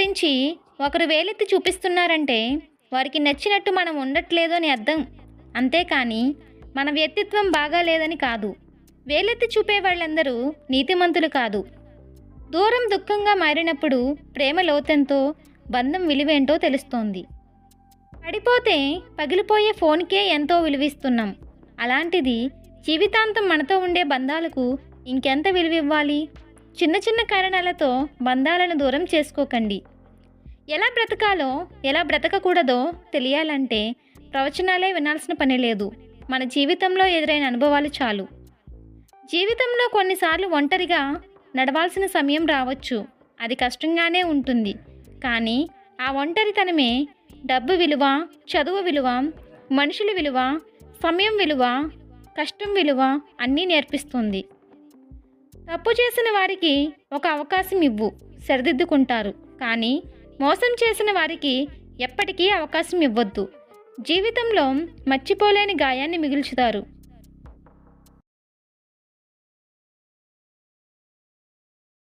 గురించి ఒకరు వేలెత్తి చూపిస్తున్నారంటే వారికి నచ్చినట్టు మనం ఉండట్లేదు అని అర్థం. అంతేకాని మన వ్యక్తిత్వం బాగా లేదని కాదు. వేలెత్తి చూపే వాళ్ళందరూ నీతిమంతులు కాదు. దూరం దుఃఖంగా మారినప్పుడు ప్రేమ లోతెంతో బంధం విలువేంటో తెలుస్తోంది. పడిపోతే పగిలిపోయే ఫోన్కే ఎంతో విలువిస్తున్నాం. అలాంటిది జీవితాంతం మనతో ఉండే బంధాలకు ఇంకెంత విలువివ్వాలి? చిన్న చిన్న కారణాలతో బంధాలను దూరం చేసుకోకండి. ఎలా బ్రతకాలో ఎలా బ్రతకకూడదో తెలియాలంటే ప్రవచనాలే వినాల్సిన పని లేదు. మన జీవితంలో ఎదురైన అనుభవాలు చాలు. జీవితంలో కొన్నిసార్లు ఒంటరిగా నడవాల్సిన సమయం రావచ్చు. అది కష్టంగానే ఉంటుంది. కానీ ఆ ఒంటరితనమే డబ్బు విలువ చదువు విలువ మనుషుల విలువ సమయం విలువ కష్టం విలువ అన్నీ నేర్పిస్తుంది. తప్పు చేసిన వారికి ఒక అవకాశం ఇవ్వు సరిదిద్దుకుంటారు. కానీ మోసం చేసిన వారికి ఎప్పటికీ అవకాశం ఇవ్వద్దు. జీవితంలో మర్చిపోలేని గాయాన్ని మిగుల్చుతారు.